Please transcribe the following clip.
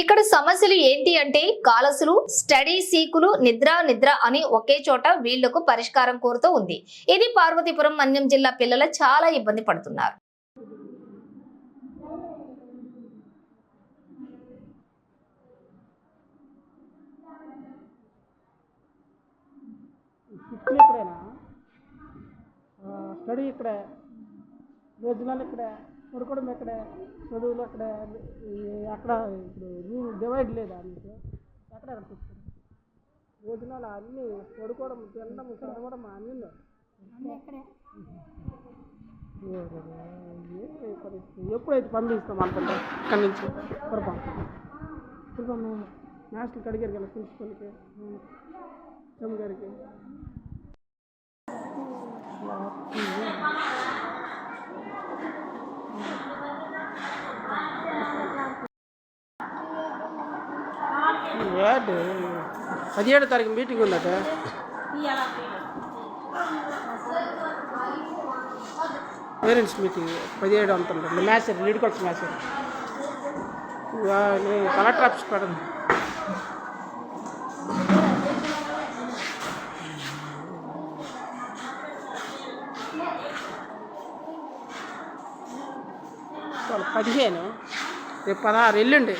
ఇక్కడ సమస్యలు ఏంటి అంటే కాలసులు స్టడీ సీకులు నిద్ర నిద్ర అని ఒకే చోట వీళ్ళకు పరిష్కారం కోరుతూ ఉంది. ఇది పార్వతీపురం మన్యం జిల్లా పిల్లలు చాలా ఇబ్బంది పడుతున్నారు. స్టడీ ఇక్కడ భోజనాలు ఇక్కడే పడుకోవడం ఇక్కడే చదువులు అక్కడే అక్కడ ఇప్పుడు రూమ్ డివైడ్ లేదా మీకు? ఎక్కడ ఎక్కడ చూస్తారు? భోజనాలు అన్నీ పడుకోవడం తినడం చదవడం అన్నీ ఎప్పుడైతే పంపిస్తాం అనుకుంటా ఇక్కడి నుంచి పురపం పురపం నేషనల్ కడిగారు కదా ప్రిన్సిపల్కి ఎం గారికి. ఏంటి పదిహేడు తారీఖు మీటింగ్ ఉందట. పేరెంట్స్ మీటింగ్ పదిహేడు అంత మ్యాచ్ మ్యాచర్ లీడ్ కొట్ట మ్యాచర్ కలెక్టర్ ఆఫీస్ పడదు పదిహేను రేపు పదహారు ఎల్లుండి